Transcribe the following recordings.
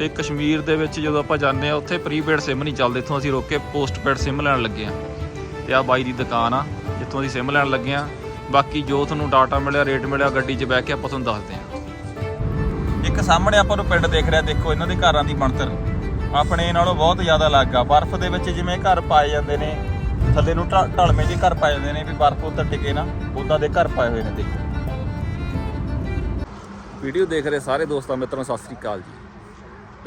ਤੇ ਕਸ਼ਮੀਰ ਦੇ ਵਿੱਚ ਜਦੋਂ ਆਪਾਂ ਜਾਂਦੇ ਆ ਉੱਥੇ ਪ੍ਰੀਪੇਡ ਸਿਮ ਨਹੀਂ ਚੱਲਦੇ। ਇੱਥੋਂ ਅਸੀਂ ਰੋਕ ਕੇ ਪੋਸਟਪੇਡ ਸਿਮ ਲੈਣ ਲੱਗੇ ਆ ਤੇ ਆ ਬਾਈ ਦੀ ਦੁਕਾਨ ਆ, ਜਿੱਥੋਂ ਅਸੀਂ ਸਿਮ ਲੈਣ ਲੱਗੇ ਆ ਬਾਕੀ ਜੋ ਤੁਹਾਨੂੰ ਡਾਟਾ ਮਿਲਿਆ ਰੇਟ ਮਿਲਿਆ, ਗੱਡੀ 'ਚ ਬਹਿ ਕੇ ਆਪਾਂ ਤੁਹਾਨੂੰ ਦੱਸਦੇ ਆ ਇੱਕ ਸਾਹਮਣੇ ਆਪਾਂ ਨੂੰ ਪਿੰਡ ਦੇਖ ਰਿਹਾ, ਦੇਖੋ ਇਹਨਾਂ ਦੇ ਘਰਾਂ ਦੀ ਬਣਤਰ। ਆਪਣੇ ਨਾਲੋਂ ਬਹੁਤ ਜ਼ਿਆਦਾ ਅਲੱਗ ਆ। ਬਰਫ਼ ਦੇ ਵਿੱਚ ਜਿਵੇਂ ਘਰ ਪਾਏ ਜਾਂਦੇ ਨੇ, ਥੱਲੇ ਨੂੰ ਢਲਵੇਂ ਜਿਹੇ ਘਰ ਪਾਏ ਜਾਂਦੇ ਨੇ ਵੀ ਬਰਫ਼ ਉੱਤੇ ਟਿਕੇ ਨਾ, ਉਦਾਂ ਦੇ ਘਰ ਪਾਏ ਹੋਏ ਨੇ, ਦੇਖੋ। ਵੀਡੀਓ ਦੇਖ ਰਹੇ ਸਾਰੇ ਦੋਸਤਾਂ, ਮਿੱਤਰਾਂ ਸਤਿ ਸ੍ਰੀ ਅਕਾਲ ਜੀ।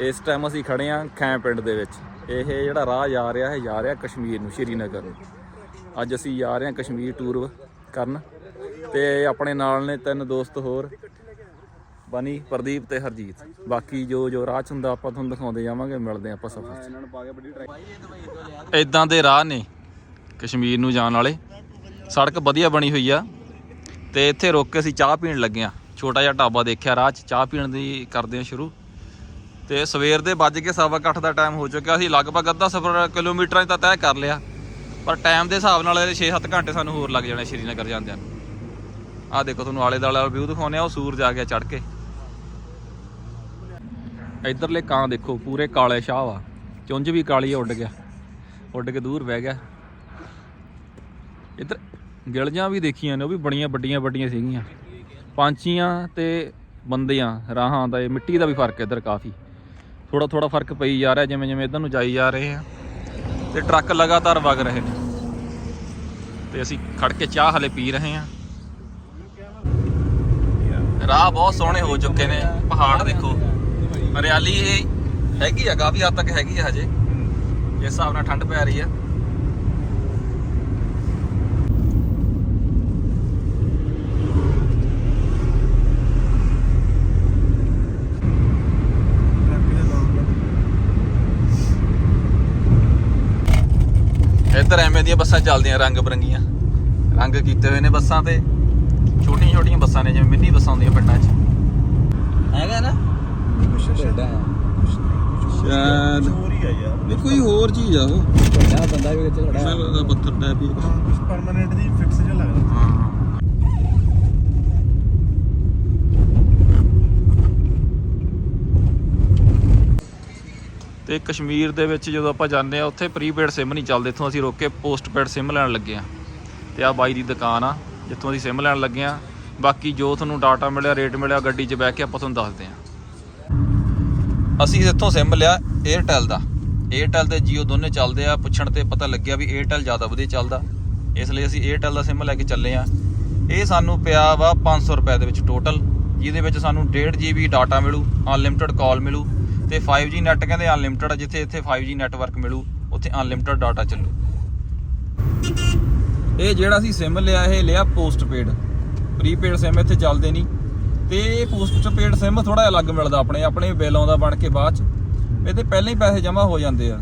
ਇਸ ਟਾਈਮ ਅਸੀਂ ਖੜੇ ਆਂ ਖੈਂ ਪਿੰਡ ਦੇ ਵਿੱਚ। ਇਹ ਜਿਹੜਾ ਰਾਹ ਜਾ ਰਿਹਾ ਹੈ, ਜਾ ਰਿਹਾ ਕਸ਼ਮੀਰ ਨੂੰ, ਸ਼੍ਰੀਨਗਰ ਨੂੰ। ਅੱਜ ਅਸੀਂ ਜਾ ਰਹੇ ਹਾਂ ਕਸ਼ਮੀਰ ਟੂਰ ਕਰਨ ਤੇ ਆਪਣੇ ਨਾਲ ਨੇ ਤਿੰਨ ਦੋਸਤ ਹੋਰ, ਬਨੀ, ਪ੍ਰਦੀਪ ਤੇ ਹਰਜੀਤ। ਬਾਕੀ ਜੋ ਜੋ ਰਾਹ ਚ ਹੁੰਦਾ, ਆਪਾਂ ਤੁਹਾਨੂੰ ਦਿਖਾਉਂਦੇ ਜਾਵਾਂਗੇ, ਮਿਲਦੇ ਆਪਾਂ ਸਫ਼ਰ 'ਚ। ਇਦਾਂ ਦੇ ਰਾਹ ਨੇ ਕਸ਼ਮੀਰ ਨੂੰ ਜਾਣ ਵਾਲੇ। ਸੜਕ ਵਧੀਆ ਬਣੀ ਹੋਈ ਆ ਤੇ ਇੱਥੇ ਰੁਕ ਕੇ ਅਸੀਂ ਚਾਹ ਪੀਣ ਲੱਗੇ ਆ ਛੋਟਾ ਜਿਹਾ ਢਾਬਾ ਦੇਖਿਆ, ਰਾਹ 'ਚ ਚਾਹ ਪੀਣ ਦੀ ਕਰਦੇ ਆ ਸ਼ੁਰੂ। ਤੇ ਸਵੇਰ ਦੇ ਵੱਜ ਕੇ ਸਵਾ ਕੁ ਦਾ ਟਾਈਮ ਹੋ ਚੁੱਕਿਆ ਸੀ ਲਗਭਗ ਅੱਧਾ ਸਫ਼ਰ ਕਿਲੋਮੀਟਰਾਂ 'ਚ ਤਾਂ ਤੈਅ ਕਰ ਲਿਆ। ਪਰ ਟਾਈਮ ਦੇ ਹਿਸਾਬ ਨਾਲ ਇਹ 6-7 ਘੰਟੇ ਸਾਨੂੰ ਹੋਰ ਲੱਗ ਜਾਣੇ ਸ਼੍ਰੀਨਗਰ ਜਾਂਦਿਆਂ ਨੂੰ। ਆਹ ਦੇਖੋ ਤੁਹਾਨੂੰ ਆਲੇ ਦਾਲੇ ਵਿਊ ਦਿਖਾਉਂਦੇ ਆ ਉਹ ਸੂਰਜ ਆ ਗਿਆ ਚੜ ਕੇ। ਇਧਰਲੇ ਕਾਂ ਦੇਖੋ ਪੂਰੇ ਕਾਲੇ ਸ਼ਾਹ ਆ। ਚੁੰਝ ਵੀ ਕਾਲੀ ਆ, ਉੱਡ ਗਿਆ। ਉੱਡ ਕੇ ਦੂਰ ਬਹਿ ਗਿਆ। ਇੱਧਰ ਗਿਲਜਾਂ ਵੀ ਦੇਖੀਆਂ ਨੇ ਉਹ ਵੀ ਬੜੀਆਂ ਵੱਡੀਆਂ ਵੱਡੀਆਂ ਸੀਗੀਆਂ। ਪੰਛੀਆਂ ਤੇ ਬੰਦਿਆਂ ਰਾਹਾਂ ਦਾ ਇਹ ਮਿੱਟੀ ਦਾ ਵੀ ਫ਼ਰਕ ਹੈ ਇੱਧਰ ਕਾਫੀ। ਥੋੜਾ ਥੋੜਾ ਫ਼ਰਕ ਪਈ ਜਾ ਰਿਹਾ, ਜਿਵੇਂ ਜਿਵੇਂ ਇੱਧਰ ਨੂੰ ਜਾਈ ਜਾ ਰਹੇ ਆ। ਤੇ ਟਰੱਕ ਲਗਾਤਾਰ ਵਗ ਰਹੇ ਨੇ। ਤੇ ਅਸੀਂ ਖੜ ਕੇ ਚਾਹ ਹਲੇ ਪੀ ਰਹੇ ਆ। ਰਾਹ ਬਹੁਤ ਸੋਹਣੇ ਹੋ ਚੁੱਕੇ ਨੇ, ਪਹਾੜ ਦੇਖੋ। ਹਰਿਆਲੀ ਇਹ ਹੈਗੀ ਆ, ਕਾਫੀ ਹੱਦ ਤੱਕ ਹੈਗੀ ਆ ਹਜੇ। ਜਿਸ ਹਿਸਾਬ ਨਾਲ ਠੰਡ ਪੈ ਰਹੀ ਆ। ਇੱਧਰ ਐਵੇਂ ਦੀਆਂ ਬੱਸਾਂ ਚੱਲਦੀਆਂ ਰੰਗ ਬਰੰਗੀਆਂ। ਰੰਗ ਕੀਤੇ ਹੋਏ ਨੇ ਬੱਸਾਂ ਤੇ। ਛੋਟੀਆਂ ਛੋਟੀਆਂ ਬੱਸਾਂ ਨੇ ਜਿਵੇਂ ਮਿੰਨੀ ਬੱਸਾਂ ਹੁੰਦੀਆਂ ਪਿੰਡਾਂ 'ਚ। ਹੈਗਾ ਨਾ? ਕੁਛ ਵੱਡਾ ਸ਼ਾਇਦ। ਹੀ ਆ ਯਾਰ ਇਹ ਕੋਈ ਹੋਰ ਚੀਜ਼ ਆ ਉਹ। ਵੱਡਾ ਬੰਦਾ ਵੀ ਵਿੱਚ ਖੜਾ ਲੱਗਦਾ ਪੱਥਰ ਟੈਪ ਹੀ ਕੁਝ ਪਰਮਾਨੈਂਟ ਦੀ ਫਿਕਸ ਜਿਹਾ ਲੱਗਦਾ। ਹਾਂ। ਤੇ ਕਸ਼ਮੀਰ ਦੇ ਵਿੱਚ ਜਦੋਂ ਆਪਾਂ ਜਾਂਦੇ ਆ, ਉੱਥੇ ਪ੍ਰੀਪੇਡ ਸਿਮ ਨਹੀਂ ਚੱਲਦੇ। ਇੱਥੋਂ ਅਸੀਂ ਰੋਕੇ ਕੇ ਪੋਸਟਪੇਡ ਸਿਮ ਲੈਣ ਲੱਗੇ ਆ। ਤੇ ਆ ਬਾਈ ਦੀ ਦੁਕਾਨ ਆ, ਜਿੱਥੋਂ ਅਸੀਂ ਸਿਮ ਲੈਣ ਲੱਗੇ ਆ। ਬਾਕੀ ਜੋ ਤੁਹਾਨੂੰ ਡਾਟਾ ਮਿਲਿਆ ਰੇਟ ਮਿਲਿਆ, ਗੱਡੀ 'ਚ ਬਹਿ ਕੇ ਆਪਾਂ ਤੁਹਾਨੂੰ ਦੱਸਦੇ ਆ। ਅਸੀਂ ਇੱਥੋਂ ਸਿਮ ਲਿਆ 에ਅਰਟੈਲ ਦਾ। 에ਅਰਟੈਲ ਤੇ Jio ਦੋਨੇ ਚੱਲਦੇ ਆ। ਪੁੱਛਣ ਤੇ ਪਤਾ ਲੱਗਿਆ ਵੀ 에ਅਰਟੈਲ ਜ਼ਿਆਦਾ ਵਧੀਆ ਚੱਲਦਾ। ਇਸ ਲਈ ਅਸੀਂ 에ਅਰਟੈਲ ਦਾ ਸਿਮ ਲੈ ਕੇ ਚੱਲੇ ਆ। ਇਹ ਸਾਨੂੰ ਪਿਆ ਵਾ 500 ਰੁਪਏ ਦੇ ਵਿੱਚ ਟੋਟਲ ਜਿਹਦੇ ਵਿੱਚ ਸਾਨੂੰ 1.5 GB ਡਾਟਾ ਮਿਲੂ ਅਨਲਿਮਿਟਿਡ ਕਾਲ ਮਿਲੂ ਤੇ 5G ਨੈਟ ਕਹਿੰਦੇ ਅਨਲਿਮਿਟਿਡ ਆ, ਜਿੱਥੇ ਇੱਥੇ 5G ਨੈਟਵਰਕ ਮਿਲੂ, ਉੱਥੇ ਅਨਲਿਮਿਟਿਡ ਡਾਟਾ ਚੱਲੂ। ਇਹ ਜਿਹੜਾ ਅਸੀਂ ਸਿਮ ਲਿਆ, ਇਹ ਲਿਆ ਪੋਸਟਪੇਡ ਪ੍ਰੀਪੇਡ ਸਿਮ ਇੱਥੇ ਚੱਲਦੇ ਨਹੀਂ। ਤੇ ਇਹ ਪੋਸਟਪੇਡ ਸਿਮ ਥੋੜਾ ਅਲੱਗ ਮਿਲਦਾ ਆਪਣੇ ਆਪਣੇ ਬਿੱਲ ਆਉਂਦਾ ਬਣ ਕੇ ਬਾਅਦ ਚ। ਇਹਦੇ ਪਹਿਲਾਂ ਹੀ ਪੈਸੇ ਜਮ੍ਹਾਂ ਹੋ ਜਾਂਦੇ ਆ।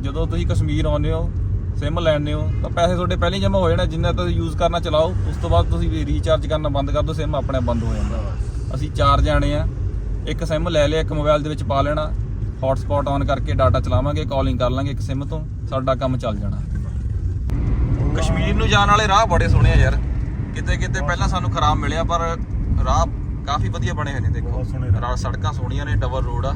ਜਦੋਂ ਤੁਸੀਂ ਕਸ਼ਮੀਰ ਆਉਂਦੇ ਹੋ ਸਿਮ ਲੈਣੇ ਹੋ, ਤਾਂ ਪੈਸੇ ਤੁਹਾਡੇ ਪਹਿਲਾਂ ਹੀ ਜਮ੍ਹਾਂ ਹੋ ਜਾਣੇ, ਜਿੰਨਾ ਤੁਸੀਂ ਯੂਜ਼ ਕਰਨਾ ਚਲਾਓ, ਉਸ ਤੋਂ ਬਾਅਦ ਤੁਸੀਂ ਰੀਚਾਰਜ ਕਰਨਾ ਬੰਦ ਕਰ ਦਿਓ ਸਿਮ ਆਪਣੇ ਬੰਦ ਹੋ ਜਾਂਦਾ। ਅਸੀਂ ਚਾਰ ਜਾਣੇ ਆ। ਇੱਕ ਸਿਮ ਲੈ ਲਿਆ ਇੱਕ ਮੋਬਾਈਲ ਦੇ ਵਿੱਚ ਪਾ ਲੈਣਾ ਹੌਟਸਪੌਟ ਔਨ ਕਰਕੇ ਡਾਟਾ ਚਲਾਵਾਂਗੇ ਕਾਲਿੰਗ ਕਰ ਲਾਂਗੇ ਇੱਕ ਸਿਮ ਤੋਂ ਸਾਡਾ ਕੰਮ ਚੱਲ ਜਾਣਾ। ਕਸ਼ਮੀਰ ਨੂੰ ਜਾਣ ਵਾਲੇ ਰਾਹ ਬੜੇ ਸੋਹਣੇ ਆ ਯਾਰ। ਕਿਤੇ ਕਿਤੇ ਪਹਿਲਾਂ ਸਾਨੂੰ ਖਰਾਬ ਮਿਲਿਆ ਪਰ ਰਾਹ ਕਾਫੀ ਵਧੀਆ ਬਣੇ ਹੋਏ ਨੇ ਦੇਖੋ। ਬਹੁਤ ਸੋਹਣੇ ਰਾਹ। ਸੜਕਾਂ ਸੋਹਣੀਆਂ ਨੇ ਡਬਲ ਰੋਡ ਆ।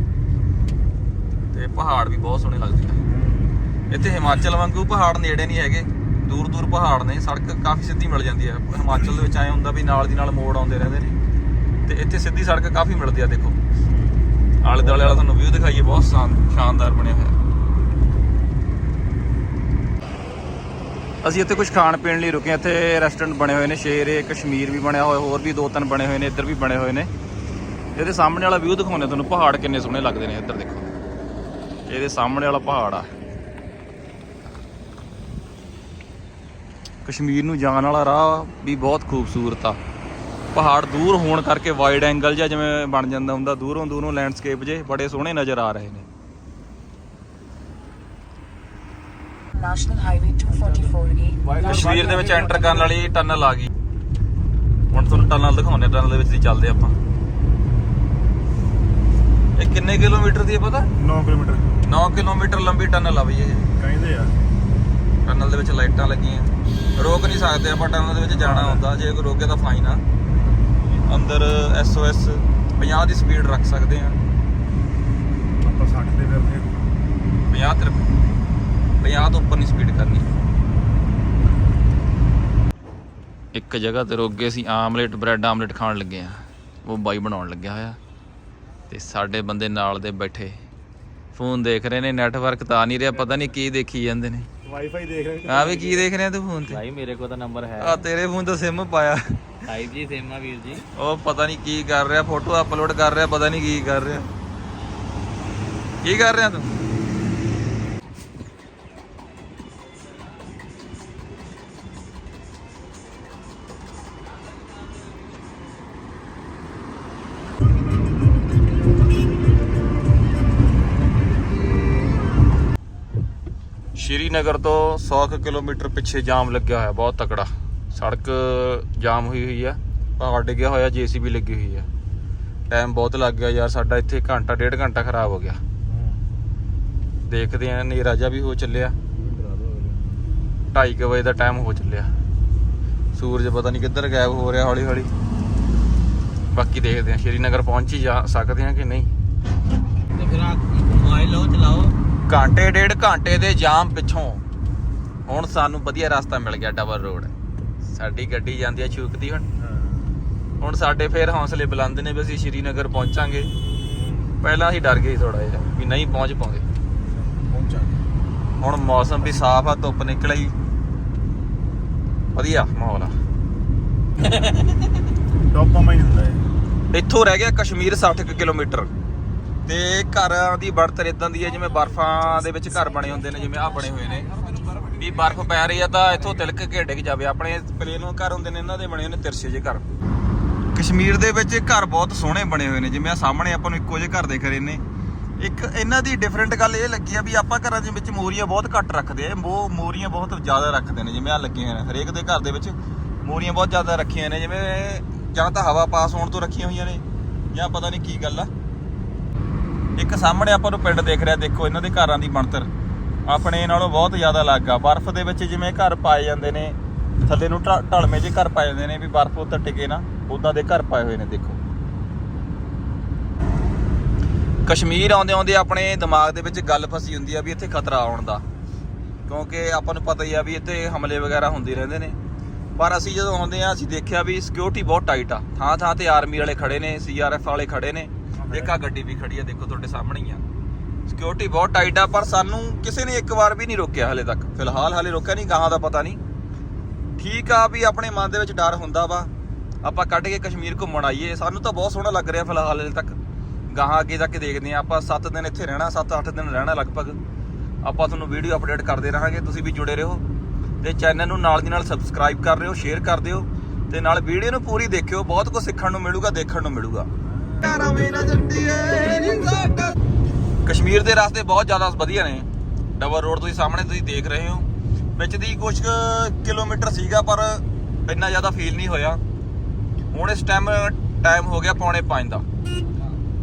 ਤੇ ਪਹਾੜ ਵੀ ਬਹੁਤ ਸੋਹਣੇ ਲੱਗਦੇ ਨੇ ਇੱਥੇ ਹਿਮਾਚਲ ਵਾਂਗੂ ਪਹਾੜ ਨੇੜੇ ਨਹੀਂ ਹੈਗੇ ਦੂਰ ਦੂਰ ਪਹਾੜ ਨੇ ਸੜਕ ਕਾਫੀ ਸਿੱਧੀ ਮਿਲ ਜਾਂਦੀ ਹੈ ਹਿਮਾਚਲ ਦੇ ਵਿੱਚ ਐ ਹੁੰਦਾ ਵੀ ਨਾਲ ਦੀ ਨਾਲ ਮੋੜ ਆਉਂਦੇ ਰਹਿੰਦੇ ਨੇ। ਤੇ ਇੱਥੇ ਸਿੱਧੀ ਸੜਕ ਕਾਫੀ ਮਿਲਦੀ ਆ, ਦੇਖੋ। ਆਲੇ ਦੁਆਲੇ ਵਾਲਾ ਤੁਹਾਨੂੰ ਵਿਊ ਦਿਖਾਈਏ, ਬਹੁਤ ਸ਼ਾਨ- ਸ਼ਾਨਦਾਰ ਬਣਿਆ ਹੋਇਆ। ਅਸੀਂ ਇੱਥੇ ਕੁਝ ਖਾਣ ਪੀਣ ਲਈ ਰੁਕੇ ਇੱਥੇ ਰੈਸਟੋਰੈਂਟ ਬਣੇ ਹੋਏ ਨੇ, ਸ਼ੇਰੇ ਕਸ਼ਮੀਰ ਵੀ ਬਣਿਆ ਹੋਇਆ, ਹੋਰ ਵੀ ਦੋ ਤਿੰਨ ਬਣੇ ਹੋਏ ਨੇ, ਇੱਧਰ ਵੀ ਬਣੇ ਹੋਏ ਨੇ। ਇਹਦੇ ਸਾਹਮਣੇ ਵਾਲਾ ਵਿਊ ਦਿਖਾਉਂਦੇ ਤੁਹਾਨੂੰ, ਪਹਾੜ ਕਿੰਨੇ ਸੋਹਣੇ ਲੱਗਦੇ ਨੇ, ਇੱਧਰ ਦੇਖੋ। ਇਹਦੇ ਸਾਹਮਣੇ ਵਾਲਾ ਪਹਾੜ ਆ। ਕਸ਼ਮੀਰ ਨੂੰ ਜਾਣ ਵਾਲਾ ਰਾਹ ਵੀ ਬਹੁਤ ਖੂਬਸੂਰਤ ਆ। ਪਹਾੜ ਦੂਰ ਹੋਣ ਕਰਕੇ ਵਾਈਡ ਐਂਗਲ ਜਿਹਾ ਜਿਵੇਂ ਬਣ ਜਾਂਦਾ ਹੁੰਦਾ ਦੂਰੋਂ ਦੂਰੋਂ ਲੈਂਡਸਕੇਪ ਜੇ ਬੜੇ ਸੋਹਣੇ ਨਜ਼ਰ ਆ ਰਹੇ ਨੇ। National Highway 244E. ਕਸ਼ਮੀਰ ਦੇ ਵਿੱਚ ਐਂਟਰ ਕਰਨ ਵਾਲੀ ਟਨਲ ਆ ਗਈ। ਹੁਣ ਤੁਹਾਨੂੰ ਟਨਲ ਦਿਖਾਉਂਦੇ ਟਨਲ ਦੇ ਵਿੱਚ ਦੀ ਚੱਲਦੇ ਆਪਾਂ। ਇਹ ਕਿੰਨੇ ਕਿਲੋਮੀਟਰ ਦੀ ਹੈ ਪਤਾ? 9 ਕਿਲੋਮੀਟਰ। 9 ਕਿਲੋਮੀਟਰ ਲੰਬੀ ਟਨਲ ਆ ਬਈ ਇਹ। ਕਹਿੰਦੇ ਆ। ਟਨਲ ਦੇ ਵਿੱਚ ਲਾਈਟਾਂ ਲੱਗੀਆਂ। ਰੋਕ ਨਹੀਂ ਸਕਦੇ ਆਪਾਂ ਟਨਲ ਦੇ ਵਿੱਚ ਜਾਣਾ ਹੁੰਦਾ। ਜੇ ਕੋਈ ਰੋਕੇ ਤਾਂ ਫਾਈਨ ਆ। ਅੰਦਰ ਐਸਓਐਸ 50 ਦੀ ਸਪੀਡ ਰੱਖ ਸਕਦੇ ਆ ਆਪਾਂ 60 ਤੇ ਫਿਰਦੇ 50 ਤੇ 50 ਤੋਂ ਉੱਪਰ ਨਹੀਂ ਸਪੀਡ ਕਰਨੀ। ਇੱਕ ਜਗ੍ਹਾ ਤੇ ਰੁਕ ਗਏ ਸੀ ਆਮਲੇਟ ਬ੍ਰੈਡ ਆਮਲੇਟ ਖਾਣ ਲੱਗੇ ਆ ਉਹ ਬਾਈ ਬਣਾਉਣ ਲੱਗਿਆ ਹੋਇਆ। ਤੇ ਸਾਡੇ ਬੰਦੇ ਨਾਲ ਦੇ ਬੈਠੇ। ਫੋਨ ਦੇਖ ਰਹੇ ਨੇ ਨੈਟਵਰਕ ਤਾਂ ਨਹੀਂ ਰਿਹਾ ਪਤਾ ਨਹੀਂ ਕੀ ਦੇਖੀ ਜਾਂਦੇ ਨੇ। ਵਾਈਫਾਈ ਦੇਖ ਰਹੇ ਆ ਵੀ ਕੀ ਦੇਖ ਰਿਹਾ ਤੂੰ ਫੋਨ ਤੇ? ਭਾਈ ਮੇਰੇ ਕੋਲ ਤਾਂ ਨੰਬਰ ਹੈ। ਆ ਤੇਰੇ ਫੋਨ ਤੋਂ ਸਿਮ ਪਾਇਆ। 5G ਸਿਮ ਆ ਵੀਰ ਜੀ। ਉਹ ਪਤਾ ਨਹੀਂ ਕੀ ਕਰ ਰਿਹਾ ਫੋਟੋ ਅਪਲੋਡ ਕਰ ਰਿਹਾ ਪਤਾ ਨਹੀਂ ਕੀ ਕਰ ਰਿਹਾ। ਕੀ ਕਰ ਰਿਹਾ ਤੂੰ? ਸ਼੍ਰੀਨਗਰ ਤੋਂ 100 ਕੁ ਕਿਲੋਮੀਟਰ ਪਿੱਛੇ ਜਾਮ ਲੱਗਿਆ ਹੋਇਆ, ਬਹੁਤ ਤਕੜਾ। ਸੜਕ ਜਾਮ ਹੋਈ ਹੋਈ ਆ, ਪਹਾੜ ਡਿੱਗਿਆ ਹੋਇਆ, ਜੀਸੀਬੀ ਲੱਗੀ ਹੋਈ ਆ। ਟਾਈਮ ਬਹੁਤ ਲੱਗ ਗਿਆ ਯਾਰ, ਸਾਡਾ ਇੱਥੇ ਘੰਟਾ, ਡੇਢ ਘੰਟਾ ਖਰਾਬ ਹੋ ਗਿਆ। ਦੇਖਦੇ ਆਂ ਨੇਰਾ ਵੀ ਹੋ ਚੱਲਿਆ। 2:30 ਵਜੇ ਦਾ ਟਾਈਮ ਹੋ ਚੱਲਿਆ। ਸੂਰਜ ਪਤਾ ਨਹੀਂ ਕਿੱਧਰ ਗਾਇਬ ਹੋ ਰਿਹਾ ਹੌਲੀ ਹੌਲੀ ਬਾਕੀ ਦੇਖਦੇ ਆਂ, ਸ਼੍ਰੀਨਗਰ ਪਹੁੰਚ ਹੀ ਜਾ ਸਕਦੇ ਆਂ ਕਿ ਨਹੀਂ। ਤੇ ਫਿਰ ਆ ਮੋਬਾਈਲ ਲਓ ਚਲਾਓ। ਘੰਟੇ ਡੇਢ ਘੰਟੇ ਦੇ ਜਾਮ ਪਿੱਛੋਂ ਹੁਣ ਸਾਨੂੰ ਵਧੀਆ ਰਸਤਾ ਮਿਲ ਗਿਆ ਡਬਲ ਰੋਡ। ਸਾਡੀ ਗੱਡੀ ਜਾਂਦੀ ਆ ਛੂਕਦੀ ਹੁਣ। ਹੁਣ ਸਾਡੇ ਫੇਰ ਹੌਸਲੇ ਬੁਲੰਦ ਨੇ ਵੀ ਅਸੀਂ ਸ਼੍ਰੀਨਗਰ ਪਹੁੰਚਾਂਗੇ। ਪਹਿਲਾਂ ਅਸੀਂ ਡਰ ਗਏ ਥੋੜਾ ਜਿਹਾ ਵੀ ਨਹੀਂ ਪਹੁੰਚ ਪਾਉਂਦੇ। ਪਹੁੰਚਾਂਗੇ ਹੁਣ ਮੌਸਮ ਵੀ ਸਾਫ਼ ਆ ਧੁੱਪ ਨਿਕਲ ਆਈ। ਵਧੀਆ ਮਾਹੌਲ ਆ। ਟੌਪਾਂ ਮੈਂ ਹੁੰਦਾ ਹੈ ਇੱਥੋਂ ਰਹਿ ਗਿਆ ਕਸ਼ਮੀਰ 60 ਕੁ ਕਿਲੋਮੀਟਰ। ਤੇ ਘਰਾਂ ਦੀ ਬਣਤਰ ਇਦਾਂ ਦੀ ਹੈ, ਜਿਵੇਂ ਬਰਫਾਂ ਦੇ ਵਿੱਚ ਘਰ ਬਣੇ ਹੁੰਦੇ ਨੇ, ਜਿਵੇਂ ਆ ਬਣੇ ਹੋਏ ਨੇ। ਵੀ ਬਰਫ਼ ਪੈ ਰਹੀ ਆ ਤਾਂ ਇੱਥੋਂ ਤਿਲਕ ਕੇ ਡਿੱਗ ਜਾਵੇ। ਆਪਣੇ ਪਲੇਨ ਘਰ ਹੁੰਦੇ ਨੇ, ਇਹਨਾਂ ਦੇ ਬਣੇ ਹੋਏ ਨੇ ਤਿਰਛੇ ਜਿਹੇ ਘਰ। ਕਸ਼ਮੀਰ ਦੇ ਵਿੱਚ ਘਰ ਬਹੁਤ ਸੋਹਣੇ ਬਣੇ ਹੋਏ ਨੇ, ਜਿਵੇਂ ਆ ਸਾਹਮਣੇ ਆਪਾਂ ਨੂੰ ਇੱਕੋ ਜਿਹੇ ਘਰ ਦੇਖ ਰਹੇ ਨੇ। ਇੱਕ ਇਹਨਾਂ ਦੀ ਡਿਫਰੈਂਟ ਗੱਲ ਇਹ ਲੱਗੀ ਆ ਵੀ ਆਪਾਂ ਘਰਾਂ ਦੇ ਵਿੱਚ ਮੋਰੀਆਂ ਬਹੁਤ ਘੱਟ ਰੱਖਦੇ ਆ। ਉਹ ਮੋਰੀਆਂ ਬਹੁਤ ਜ਼ਿਆਦਾ ਰੱਖਦੇ ਨੇ, ਜਿਵੇਂ ਆ ਲੱਗੀਆਂ ਹੋਈਆਂ ਨੇ। ਹਰੇਕ ਦੇ ਘਰ ਦੇ ਵਿੱਚ ਮੋਰੀਆਂ ਬਹੁਤ ਜ਼ਿਆਦਾ ਰੱਖੀਆਂ ਨੇ, ਜਿਵੇਂ ਜਾਂ ਤਾਂ ਹਵਾ ਪਾਸ ਹੋਣ ਤੋਂ ਰੱਖੀਆਂ ਹੋਈਆਂ ਨੇ, ਜਾਂ ਪਤਾ ਨਹੀਂ ਕੀ ਗੱਲ ਆ। ਇੱਕ ਸਾਹਮਣੇ ਆਪਾਂ ਨੂੰ ਪਿੰਡ ਦੇਖ ਰਿਹਾ, ਦੇਖੋ ਇਹਨਾਂ ਦੇ ਘਰਾਂ ਦੀ ਬਣਤਰ। ਆਪਣੇ ਨਾਲੋਂ ਬਹੁਤ ਜ਼ਿਆਦਾ ਅਲੱਗ ਆ। ਬਰਫ਼ ਦੇ ਵਿੱਚ ਜਿਵੇਂ ਘਰ ਪਾਏ ਜਾਂਦੇ ਨੇ, ਥੱਲੇ ਨੂੰ ਢ- ਢਲਵੇਂ ਜਿਹੇ ਘਰ ਪਾਏ ਜਾਂਦੇ ਨੇ ਵੀ ਬਰਫ਼ ਉੱਤੇ ਟਿਕੇ ਨਾ ਉਦਾਂ ਦੇ ਘਰ ਪਾਏ ਹੋਏ ਨੇ, ਦੇਖੋ। ਕਸ਼ਮੀਰ ਆਉਂਦੇ ਆਉਂਦੇ ਆਪਣੇ ਦਿਮਾਗ ਦੇ ਵਿੱਚ ਗੱਲ ਫਸੀ ਹੁੰਦੀ ਆ ਵੀ ਇੱਥੇ ਖਤਰਾ ਆਉਣ ਦਾ। ਕਿਉਂਕਿ ਆਪਾਂ ਨੂੰ ਪਤਾ ਹੀ ਆ ਵੀ ਇੱਥੇ ਹਮਲੇ ਵਗੈਰਾ ਹੁੰਦੇ ਰਹਿੰਦੇ ਨੇ। ਪਰ ਅਸੀਂ ਜਦੋਂ ਆਉਂਦੇ ਆ, ਅਸੀਂ ਦੇਖਿਆ ਵੀ ਸਿਕਿਉਰਿਟੀ ਬਹੁਤ ਟਾਈਟ ਆ। ਥਾਂ ਥਾਂ ਤੇ ਆਰਮੀ ਵਾਲੇ ਖੜੇ ਨੇ ਸੀਆਰਐਫ ਵਾਲੇ ਖੜੇ ਨੇ। ਦੇਖਾ ਗੱਡੀ ਵੀ ਖੜੀ ਆ, ਦੇਖੋ ਤੁਹਾਡੇ ਸਾਹਮਣੇ ਹੀ ਆ। ਸਿਕਿਉਰਿਟੀ ਬਹੁਤ ਟਾਈਟ ਆ, ਪਰ ਸਾਨੂੰ ਕਿਸੇ ਨੇ ਇੱਕ ਵਾਰ ਵੀ ਨਹੀਂ ਰੋਕਿਆ ਹਲੇ ਤੱਕ। ਫਿਲਹਾਲ ਹਲੇ ਰੋਕਿਆ ਨਹੀਂ, ਗਾਹਾਂ ਦਾ ਪਤਾ ਨਹੀਂ। ਠੀਕ ਆ ਵੀ ਆਪਣੇ ਮਨ ਦੇ ਵਿੱਚ ਡਰ ਹੁੰਦਾ ਵਾ। ਆਪਾਂ ਕੱਢ ਕੇ ਕਸ਼ਮੀਰ ਘੁੰਮਣ ਆਈਏ, ਸਾਨੂੰ ਤਾਂ ਬਹੁਤ ਸੋਹਣਾ ਲੱਗ ਰਿਹਾ ਫਿਲਹਾਲ ਹਲੇ ਤੱਕ। ਗਾਹਾਂ ਅੱਗੇ ਜਾ ਕੇ ਦੇਖਦੇ ਆ ਆਪਾਂ 7 ਦਿਨ ਇੱਥੇ ਰਹਿਣਾ 7-8 ਦਿਨ ਰਹਿਣਾ ਲਗਭਗ। ਆਪਾਂ ਤੁਹਾਨੂੰ ਵੀਡੀਓ ਅਪਡੇਟ ਕਰਦੇ ਰਹਾਂਗੇ, ਤੁਸੀਂ ਵੀ ਜੁੜੇ ਰਹੋ। ਤੇ ਚੈਨਲ ਨੂੰ ਨਾਲ ਦੀ ਨਾਲ ਸਬਸਕ੍ਰਾਈਬ ਕਰ ਰਹੇ ਹੋ ਸ਼ੇਅਰ ਕਰ ਦਿਓ। ਤੇ ਨਾਲ ਵੀਡੀਓ ਨੂੰ ਪੂਰੀ ਦੇਖਿਓ, ਬਹੁਤ ਕੁਝ ਸਿੱਖਣ ਨੂੰ ਮਿਲੂਗਾ, ਦੇਖਣ ਨੂੰ ਮਿਲੂਗਾ। ਕਸ਼ਮੀਰ ਦੇ ਰਸਤੇ ਬਹੁਤ ਜ਼ਿਆਦਾ ਵਧੀਆ ਨੇ। ਡਬਲ ਰੋਡ ਤੁਸੀਂ ਸਾਹਮਣੇ ਤੁਸੀਂ ਦੇਖ ਰਹੇ ਹੋ। ਵਿੱਚ ਦੀ ਕੁਝ ਕੁ ਕਿਲੋਮੀਟਰ ਸੀਗਾ, ਪਰ ਇੰਨਾ ਜ਼ਿਆਦਾ ਫੀਲ ਨਹੀਂ ਹੋਇਆ। ਹੁਣ ਇਸ ਟਾਈਮ ਟਾਈਮ ਹੋ ਗਿਆ ਪੌਣੇ 5 ਦਾ।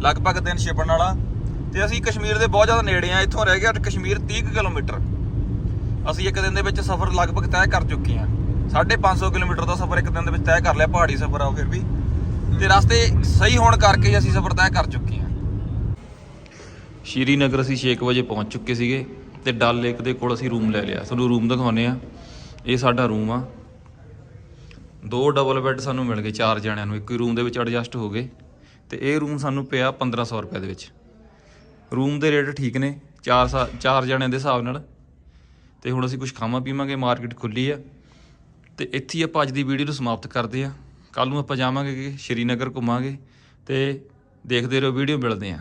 ਲਗਭਗ ਦਿਨ ਛਿਪਣ ਵਾਲਾ। ਤੇ ਅਸੀਂ ਕਸ਼ਮੀਰ ਦੇ ਬਹੁਤ ਜ਼ਿਆਦਾ ਨੇੜੇ ਆ, ਇੱਥੋਂ ਰਹਿ ਗਿਆ ਕਸ਼ਮੀਰ 30 ਕੁ ਕਿਲੋਮੀਟਰ। ਅਸੀਂ ਇੱਕ ਦਿਨ ਦੇ ਵਿੱਚ ਸਫ਼ਰ ਲਗਭਗ ਤੈਅ ਕਰ ਚੁੱਕੇ ਹਾਂ। 550 ਕਿਲੋਮੀਟਰ ਦਾ ਸਫ਼ਰ ਇੱਕ ਦਿਨ ਦੇ ਵਿੱਚ ਤੈਅ ਕਰ ਲਿਆ, ਪਹਾੜੀ ਸਫ਼ਰ ਆ ਉਹ ਫਿਰ ਵੀ। ਤੇ ਰਸਤੇ ਸਹੀ ਹੋਣ ਕਰਕੇ ਅਸੀਂ ਸਫ਼ਰ ਤੈਅ ਕਰ ਚੁੱਕੇ ਹਾਂ। ਸ਼੍ਰੀਨਗਰ ਅਸੀਂ 6 ਵਜੇ ਪਹੁੰਚ ਚੁੱਕੇ ਸੀਗੇ ਤੇ ਡਲ ਲੇਕ ਦੇ ਕੋਲ ਅਸੀਂ ਰੂਮ ਲੈ ਲਿਆ। ਤੁਹਾਨੂੰ ਰੂਮ ਦਿਖਾਉਨੇ ਆ ਇਹ ਸਾਡਾ ਰੂਮ ਆ। ਦੋ ਡਬਲ ਬੈੱਡ ਸਾਨੂੰ ਮਿਲ ਗਏ ਚਾਰ ਜਣਿਆਂ ਨੂੰ। ਇੱਕ ਹੀ ਰੂਮ ਦੇ ਵਿੱਚ ਐਡਜਸਟ ਹੋ ਗਏ ਤੇ ਇਹ ਰੂਮ ਸਾਨੂੰ ਪਿਆ 1500 ਰੁਪਏ ਦੇ ਵਿੱਚ। ਰੂਮ ਦੇ ਰੇਟ ਠੀਕ ਨੇ, ਚਾਰ ਸਾ- ਚਾਰ ਜਣਿਆਂ ਦੇ ਹਿਸਾਬ ਨਾਲ। ਤੇ ਹੁਣ ਅਸੀਂ ਕੁਝ ਖਾਵਾਂ ਪੀਵਾਂਗੇ ਮਾਰਕੀਟ ਖੁੱਲੀ ਆ। ਤੇ ਇੱਥੇ ਆਪਾਂ ਅੱਜ ਦੀ ਵੀਡੀਓ ਨੂੰ ਸਮਾਪਤ ਕਰਦੇ ਆ ਕੱਲ ਨੂੰ ਆਪਾਂ ਜਾਵਾਂਗੇ ਸ਼੍ਰੀਨਗਰ ਘੁੰਮਾਂਗੇ ਤੇ ਦੇਖਦੇ ਰਹੋ ਵੀਡੀਓ ਮਿਲਦੇ ਆ